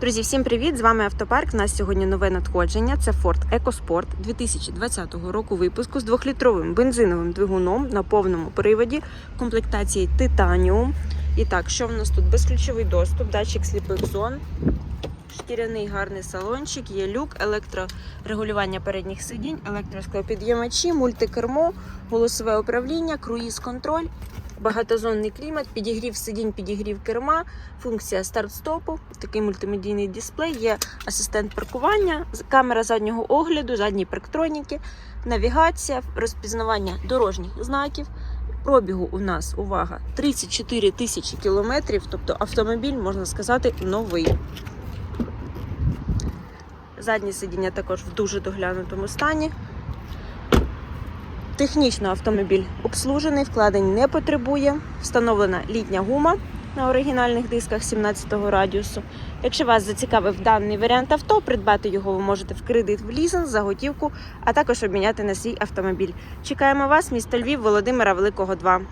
Друзі, всім привіт! З вами Автопарк. У нас сьогодні нове надходження. Це Ford EcoSport 2020 року випуску з двохлітровим бензиновим двигуном на повному приводі комплектації Titanium. І так, що в нас тут? Безключовий доступ, датчик сліпих зон, шкіряний гарний салончик, є люк, електрорегулювання передніх сидінь, електросклопідйомачі, мультикермо, голосове управління, круїз-контроль. Багатозонний клімат, підігрів сидінь, підігрів керма, функція старт-стопу, такий мультимедійний дисплей, є асистент паркування, камера заднього огляду, задні парктроніки, навігація, розпізнавання дорожніх знаків. Пробігу у нас, увага, 34 тисячі кілометрів, тобто автомобіль, можна сказати, новий. Заднє сидіння також в дуже доглянутому стані. Технічно автомобіль обслужений, вкладень не потребує. Встановлена літня гума на оригінальних дисках 17-го радіусу. Якщо вас зацікавив даний варіант авто, придбати його ви можете в кредит в лізинг за готівку, а також обміняти на свій автомобіль. Чекаємо вас, місто Львів, Володимира Великого 2.